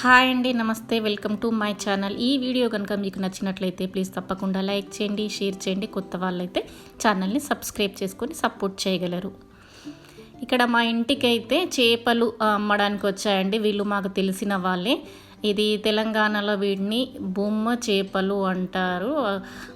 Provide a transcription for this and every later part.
Hi అండి నమస్తే welcome to my channel. ఈ వీడియో కనుక మీకు నచ్చినట్లయితే ప్లీజ్ తప్పకుండా లైక్ చేయండి షేర్ చేయండి. కొత్త వాళ్ళైతే ఛానల్ని సబ్స్క్రైబ్ చేసుకొని సపోర్ట్ చేయగలరు. ఇక్కడ మా ఇంటికి అయితే చేపలు అమ్మడానికి వచ్చాయండి వీళ్ళు మాకు తెలిసిన వాళ్ళే. ఇది తెలంగాణలో వీటిని బొమ్మ చేపలు అంటారు.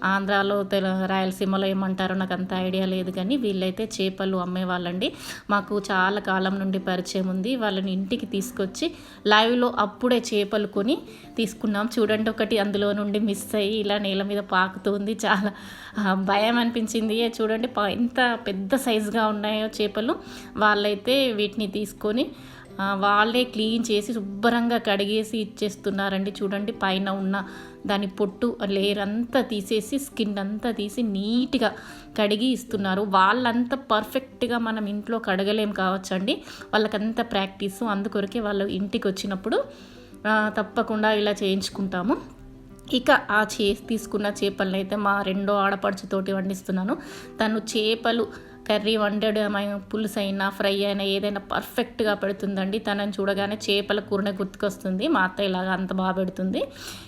ఆంధ్రాలో తెల రాయలసీమలో ఏమంటారో నాకు అంత ఐడియా లేదు కానీ వీళ్ళైతే చేపలు అమ్మేవాళ్ళండి. మాకు చాలా కాలం నుండి పరిచయం ఉంది. వాళ్ళని ఇంటికి తీసుకొచ్చి లైవ్లో అప్పుడే చేపలు కొని తీసుకున్నాం. చూడండి ఒకటి అందులో నుండి మిస్ అయ్యి ఇలా నేల మీద పాకుతుంది. చాలా భయం అనిపించింది. చూడండి ఎంత పెద్ద సైజుగా ఉన్నాయో చేపలు. వాళ్ళైతే వీటిని తీసుకొని వాళ్ళే క్లీన్ చేసి శుభ్రంగా కడిగేసి ఇచ్చేస్తున్నారండి. చూడండి పైన ఉన్న దాని పొట్టు లేయర్ అంతా తీసేసి స్కిన్ అంతా తీసి నీట్గా కడిగి ఇస్తున్నారు. వాళ్ళంతా పర్ఫెక్ట్గా మనం ఇంట్లో కడగలేం కావచ్చండి. వాళ్ళకంత ప్రాక్టీస్ అందుకొరకే వాళ్ళు ఇంటికి వచ్చినప్పుడు తప్పకుండా ఇలా చేయించుకుంటాము. ఇక ఆ చే తీసుకున్న చేపలను అయితే మా రెండో ఆడపడుచుతోటి వండిస్తున్నాను. తను చేపలు కర్రీ వండడం పులుసు అయినా ఫ్రై అయినా ఏదైనా పర్ఫెక్ట్గా పెడుతుందండి. తనని చూడగానే చేపల కూరనే గుర్తుకొస్తుంది. మా అత్త ఇలాగా అంత బాగా పెడుతుంది.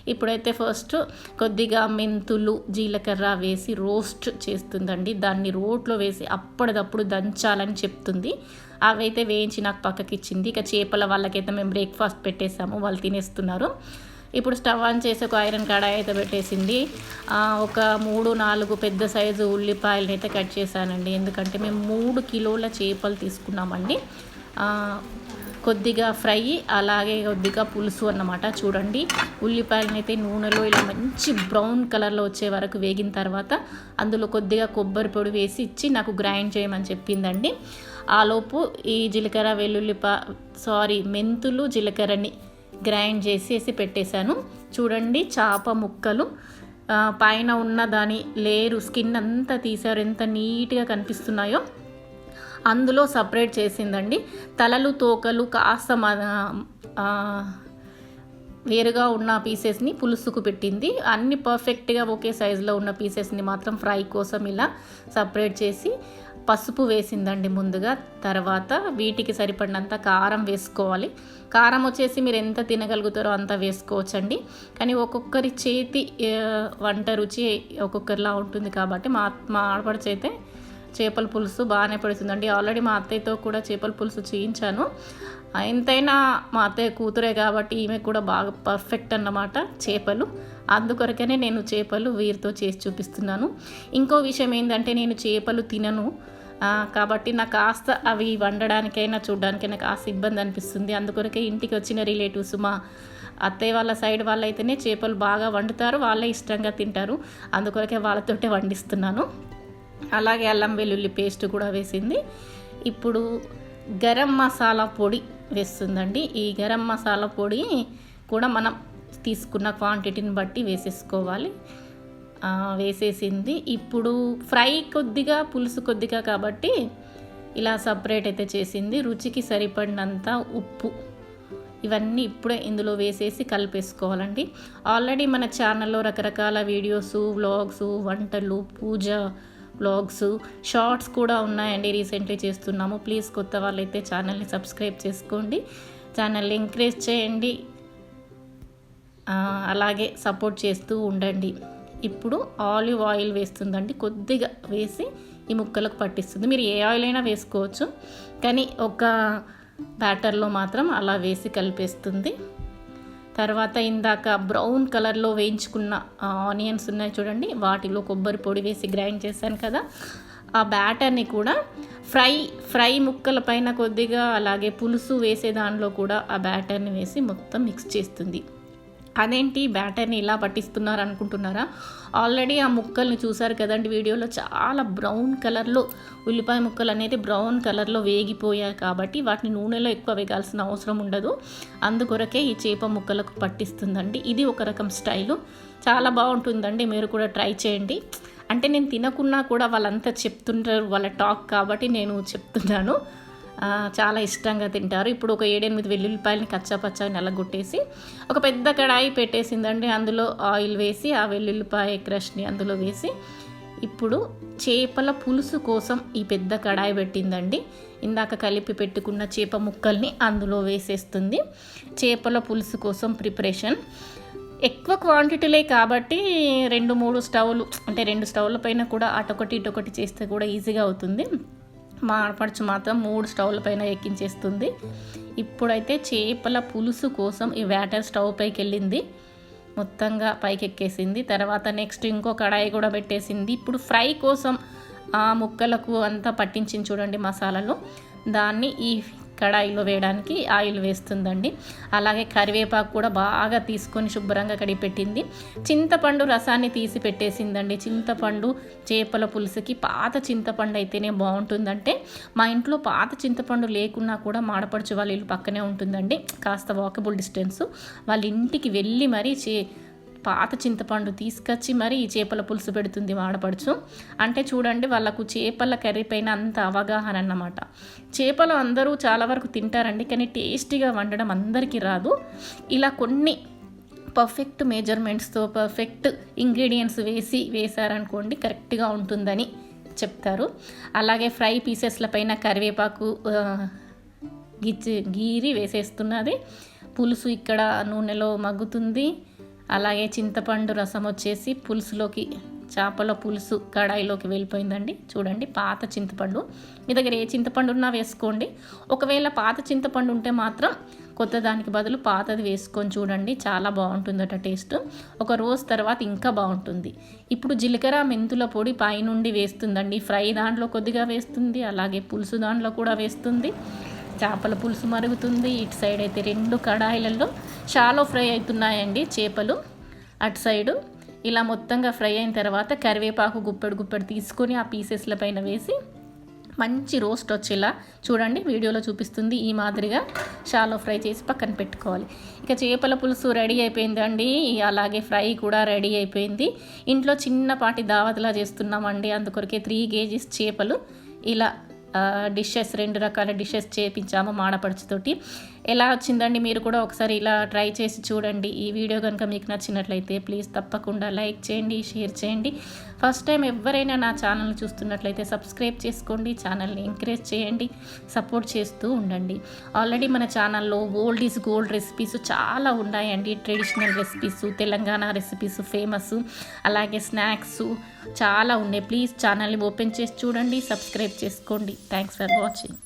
ఇప్పుడైతే ఫస్ట్ కొద్దిగా మెంతులు జీలకర్ర వేసి రోస్ట్ చేస్తుందండి. దాన్ని రోట్లో వేసి అప్పటిదప్పుడు దంచాలని చెప్తుంది. అవైతే వేయించి నాకు పక్కకి ఇచ్చింది ఇక చేపల వాళ్ళకైతే మేము బ్రేక్ఫాస్ట్ పెట్టేసాము వాళ్ళు తినేస్తున్నారు. ఇప్పుడు స్టవ్ ఆన్ చేసి ఒక ఐరన్ కడాయి అయితే పెట్టేసింది. ఒక మూడు నాలుగు పెద్ద సైజు ఉల్లిపాయలను అయితే కట్ చేశానండి. ఎందుకంటే మేము మూడు కిలోల చేపలు తీసుకున్నామండి. కొద్దిగా ఫ్రై అలాగే కొద్దిగా పులుసు అన్నమాట. చూడండి ఉల్లిపాయలను అయితే నూనెలో ఇలా మంచి బ్రౌన్ కలర్లో వచ్చే వరకు వేగిన తర్వాత అందులో కొద్దిగా కొబ్బరి పొడి వేసి ఇచ్చి నాకు గ్రైండ్ చేయమని చెప్పిందండి. ఆలోపు ఈ జీలకర్ర వెల్లుల్లిపా సారీ మెంతులు జీలకర్రని గ్రైండ్ చేసేసి పెట్టేశాను. చూడండి చేప ముక్కలు. పైన ఉన్న దాని లేరు స్కిన్ అంతా తీసారు. ఎంత నీట్గా కనిపిస్తున్నాయో. అందులో సపరేట్ చేసిందండి. తలలు తోకలు కాస్త మ- వేరుగా ఉన్న పీసెస్ని పులుసుకు పెట్టింది. అన్ని పర్ఫెక్ట్గా ఒకే సైజులో ఉన్న పీసెస్ని మాత్రం ఫ్రై కోసం ఇలా సపరేట్ చేసి పసుపు వేసిందండి ముందుగా. తర్వాత వీటికి సరిపడినంత కారం వేసుకోవాలి. కారం వచ్చేసి మీరు ఎంత తినగలుగుతారో అంత వేసుకోవచ్చండి. కానీ ఒక్కొక్కరి చేతి వంట రుచి ఒక్కొక్కరిలా ఉంటుంది కాబట్టి మా మా ఆడపడిచి అయితే చేపల పులుసు బాగానే పడుతుందండి. ఆల్రెడీ మా అత్తయ్యతో కూడా చేపల పులుసు చేయించాను. ఎంతైనా మా అత్తయ్య కూతురే కాబట్టి ఈమె కూడా బాగా పర్ఫెక్ట్ అన్నమాట చేపలు. అందుకొరకనే నేను చేపలు వీరితో చేసి చూపిస్తున్నాను. ఇంకో విషయం ఏంటంటే నేను చేపలు తినను. కాబట్టి నాకు కాస్త అవి వండడానికైనా చూడడానికైనా కాస్త ఇబ్బంది అనిపిస్తుంది. అందుకొరకే ఇంటికి వచ్చిన రిలేటివ్స్ మా అత్తయ్య వాళ్ళ సైడ్ వాళ్ళైతేనే చేపలు బాగా వండుతారు. వాళ్ళే ఇష్టంగా తింటారు. అందుకొరకే వాళ్ళతోటే వండిస్తున్నాను. అలాగే అల్లం వెల్లుల్లి పేస్ట్ కూడా వేసింది. ఇప్పుడు గరం మసాలా పొడి వేస్తుందండి. ఈ గరం మసాలా పొడి కూడా మనం తీసుకున్న క్వాంటిటీని బట్టి వేసేసుకోవాలి. వేసేసింది. ఇప్పుడు ఫ్రై కొద్దిగా పులుసు కొద్దిగా కాబట్టి ఇలా సపరేట్ అయితే చేసింది. రుచికి సరిపడినంత ఉప్పు ఇవన్నీ ఇప్పుడే ఇందులో వేసేసి కలిపేసుకోవాలండి. ఆల్రెడీ మన ఛానల్లో రకరకాల వీడియోస్ వ్లాగ్స్ వంటలు పూజ బ్లాగ్స్ షార్ట్స్ కూడా ఉన్నాయండి రీసెంట్లీ చేస్తున్నాము. ప్లీజ్ కొత్త వాళ్ళైతే ఛానల్ని సబ్స్క్రైబ్ చేసుకోండి. ఛానల్ని ఎంకరేజ్ చేయండి. అలాగే సపోర్ట్ చేస్తూ ఉండండి. ఇప్పుడు ఆలివ్ ఆయిల్ వేస్తుందండి. కొద్దిగా వేసి ఈ ముక్కలకు పట్టిస్తుంది. మీరు ఏ ఆయిల్ అయినా వేసుకోవచ్చు. కానీ ఒక బ్యాటర్లో మాత్రం అలా వేసి కలిపేస్తుంది. తర్వాత ఇందాక బ్రౌన్ కలర్లో వేయించుకున్న ఆనియన్స్ ఉన్నాయి చూడండి. వాటిలో కొబ్బరి పొడి వేసి గ్రైండ్ చేశాను కదా. ఆ బ్యాటర్ని కూడా ఫ్రై ఫ్రై ముక్కల పైన కొద్దిగా అలాగే పులుసు వేసే దానిలో కూడా ఆ బ్యాటర్ని వేసి మొత్తం మిక్స్ చేస్తుంది. అదేంటి బ్యాటర్ని ఇలా పట్టిస్తున్నారు అనుకుంటున్నారా? ఆల్రెడీ ఆ ముక్కల్ని చూసారు కదండి వీడియోలో. చాలా బ్రౌన్ కలర్లో ఉల్లిపాయ ముక్కలు అనేది బ్రౌన్ కలర్లో వేగిపోయాయి కాబట్టి వాటిని నూనెలో ఎక్కువ వేగాల్సిన అవసరం ఉండదు. అందుకొరకే ఈ చేప ముక్కలకు పట్టిస్తుందండి. ఇది ఒక రకం స్టైలు. చాలా బాగుంటుందండి. మీరు కూడా ట్రై చేయండి. అంటే నేను తినకున్నా కూడా వాళ్ళంతా చెప్తుంటారు వాళ్ళ టాక్ కాబట్టి నేను చెప్తున్నాను. చాలా ఇష్టంగా తింటారు. ఇప్పుడు ఒక ఏడెనిమిది వెల్లుల్లిపాయలని కచ్చాపచ్చా నల్లగొట్టేసి ఒక పెద్ద కడాయి పెట్టేసిందండి. అందులో ఆయిల్ వేసి ఆ వెల్లుల్లిపాయ క్రష్ని అందులో వేసి ఇప్పుడు చేపల పులుసు కోసం ఈ పెద్ద కడాయి పెట్టిందండి. ఇందాక కలిపి పెట్టుకున్న చేప ముక్కల్ని అందులో వేసేస్తుంది. చేపల పులుసు కోసం ప్రిపరేషన్. ఎక్కువ క్వాంటిటీలే కాబట్టి రెండు మూడు స్టవ్లు అంటే రెండు స్టవ్ల పైన కూడా అటొకటి ఇటొకటి చేస్తే కూడా ఈజీగా అవుతుంది. మా ఆడపడుచు మాత్రం మూడు స్టవ్ల పైన ఎక్కించేస్తుంది. ఇప్పుడైతే చేపల పులుసు కోసం ఈ వ్యాటర్ స్టవ్ పైకి వెళ్ళింది మొత్తంగా పైకి ఎక్కేసింది తర్వాత నెక్స్ట్ ఇంకో కడాయి కూడా పెట్టేసింది. ఇప్పుడు ఫ్రై కోసం ఆ ముక్కలకు అంతా పట్టించింది చూడండి మసాలాలు. దాన్ని ఈ కడాయిలో వేయడానికి ఆయిల్ వేస్తుందండి. అలాగే కరివేపాకు కూడా బాగా తీసుకొని శుభ్రంగా కడిగి పెట్టింది చింతపండు రసాన్ని తీసి పెట్టేసిందండి. చింతపండు చేపల పులుసుకి పాత చింతపండు అయితేనే బాగుంటుందంటే మా ఇంట్లో పాత చింతపండు లేకున్నా కూడా మాడపడుచు వాళ్ళ ఇల్లు పక్కనే ఉంటుందండి. కాస్త వాకబుల్ డిస్టెన్స్ వాళ్ళ ఇంటికి వెళ్ళి మరీ చే పాత చింతపండు తీసుకొచ్చి మరి ఈ చేపల పులుసు పెడుతుంది వాడపడుచు. అంటే చూడండి వాళ్ళకు చేపల కర్రీ పైన అంత అవగాహన అన్నమాట. చేపలు అందరూ చాలా వరకు తింటారండి కానీ టేస్టీగా వండడం అందరికీ రాదు. ఇలా కొన్ని పర్ఫెక్ట్ మెజర్మెంట్స్తో పర్ఫెక్ట్ ఇంగ్రీడియంట్స్ వేసి వేశారనుకోండి కరెక్ట్గా ఉంటుందని చెప్తారు. అలాగే ఫ్రై పీసెస్ల పైన కరివేపాకు గిచ్చి గీరి వేసేస్తున్నది. పులుసు ఇక్కడ నూనెలో మగ్గుతుంది. అలాగే చింతపండు రసం వచ్చేసి పులుసులోకి చేపల పులుసు కడాయిలోకి వెళ్ళిపోయిందండి. చూడండి పాత చింతపండు. మీ దగ్గర ఏ చింతపండు ఉన్నా వేసుకోండి. ఒకవేళ పాత చింతపండు ఉంటే మాత్రం కొత్త దానికి బదులు పాతది వేసుకొని చూడండి. చాలా బాగుంటుందట టేస్ట్. ఒక రోజు తర్వాత ఇంకా బాగుంటుంది. ఇప్పుడు జీలకర్ర మెంతుల పొడి పైనుండి వేస్తుందండి. ఫ్రై దాంట్లో కొద్దిగా వేస్తుంది అలాగే పులుసు దాంట్లో కూడా వేస్తుంది. చేపల పులుసు మరుగుతుంది. ఇటు సైడ్ అయితే రెండు కడాయిలలో షాలో ఫ్రై అవుతున్నాయండి చేపలు. అటు సైడు ఇలా మొత్తంగా ఫ్రై అయిన తర్వాత కరివేపాకు గుప్పెడు గుప్పెడు తీసుకొని ఆ పీసెస్ల పైన వేసి మంచి రోస్ట్ వచ్చేలా చూడండి వీడియోలో చూపిస్తుంది ఈ మాదిరిగా షాలో ఫ్రై చేసి పక్కన పెట్టుకోవాలి. ఇక చేపల పులుసు రెడీ అయిపోయిందండి. అలాగే ఫ్రై కూడా రెడీ అయిపోయింది. ఇంట్లో చిన్నపాటి దావతలా చేస్తున్నామండి. అందుకొరకే త్రీ కేజీస్ చేపలు. ఇలా డిషెస్ రెండు రకాల డిషెస్ చేపించాము మాడపడుచుతోటి ఎలా వచ్చిందండి మీరు కూడా ఒకసారి ఇలా ట్రై చేసి చూడండి. ఈ వీడియో కనుక మీకు నచ్చినట్లయితే ప్లీజ్ తప్పకుండా లైక్ చేయండి షేర్ చేయండి. ఫస్ట్ టైం ఎవరైనా నా ఛానల్ని చూస్తున్నట్లయితే సబ్స్క్రైబ్ చేసుకోండి ఛానల్ని ఎంకరేజ్ చేయండి సపోర్ట్ చేస్తూ ఉండండి. ఆల్రెడీ మన ఛానల్లో ఓల్డ్ ఈజ్ గోల్డ్ రెసిపీస్ చాలా ఉన్నాయండి. Traditional recipes Telangana recipes famous అలాగే స్నాక్స్ చాలా ఉన్నాయి. ప్లీజ్ ఛానల్ని ఓపెన్ చేసి చూడండి సబ్స్క్రైబ్ చేసుకోండి. Thanks for watching